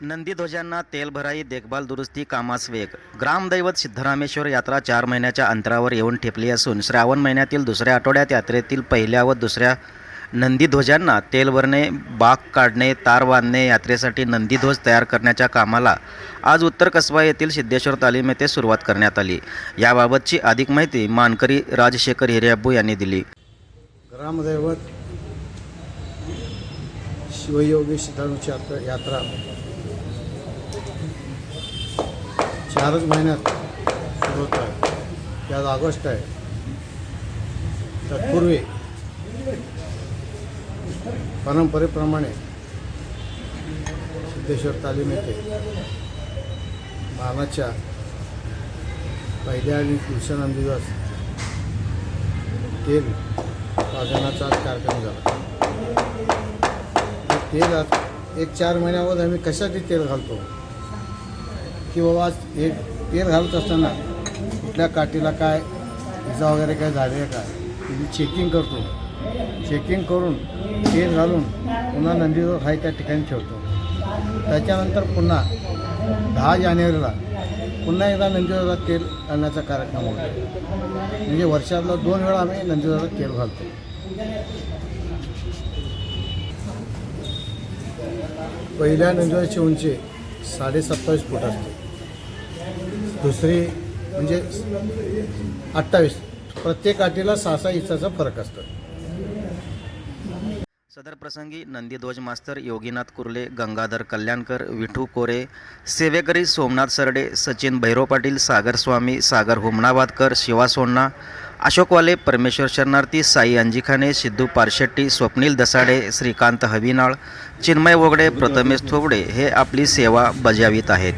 नंदीध्वजांना तेलभराई देखभाल दुरुस्ती कामास वेग. ग्रामदैवत सिद्धरामेश्वर यात्रा चार महिन्याच्या अंतरावर येऊन ठेपली असून श्रावण महिन्यातील दुसऱ्या आठवड्यात यात्रेतील पहिल्या व दुसऱ्या नंदीध्वजांना तेल भरणे बाग काढणे तार बांधणे यात्रेसाठी नंदीध्वज तयार करण्याच्या कामाला आज उत्तर कसबा येथील सिद्धेश्वर तालीम येथे सुरुवात करण्यात आली. याबाबतची अधिक माहिती मानकरी राजशेखर हिरेअब्बू यांनी दिली. ग्रामदैवत शिवयोगी सिद्धांची यात्रा यात्रा चारच महिन्यात सुरू होत आहे. आज ऑगस्ट आहे. तत्पूर्वी परंपरेप्रमाणे सिद्धेश्वर तालीम येथे मानाच्या पहिल्या आणि पुढच्या दिवस तेल वादनाचा आज कार्यक्रम झाला. तेल आज एक चार महिन्यावर आम्ही कशासाठी तेल घालतो? की बाबा हे तेल घालत असताना कुठल्या काठीला काय इजा वगैरे काय झाली आहे काय त्याची चेकिंग करतो. चेकिंग करून तेल घालून पुन्हा नंदीवर हाय त्या ठिकाणी ठेवतो. त्याच्यानंतर पुन्हा दहा जानेवारीला पुन्हा एकदा नंदीवर तेल घालण्याचा कार्यक्रम होतो. म्हणजे वर्षातला दोन वेळा आम्ही नंदीवर तेल घालतो. पहिल्या नंदीवरची शिवणचे साडे सत्तावीस फूट असते. दुसरी म्हणजे अठ्ठावीस. प्रत्येक आटीला सहा सहा इंचाचा फरक असतो. सदर प्रसंगी नंदीध्वज मास्तर योगीनाथ कुर्ले गंगाधर कल्याणकर विठू कोरे सेवेकरी सोमनाथ सरडे सचिन भैरव पाटील सागर स्वामी सागर हुमणाबादकर शिवा सोन्ना अशोकवाले परमेश्वर शरणार्थी साई अंजिखाने सिद्धू पारशेट्टी स्वप्नील दसाडे श्रीकांत हविनाळ चिन्मय वगडे प्रथमेश थोबडे हे आपली सेवा बजावित आहेत.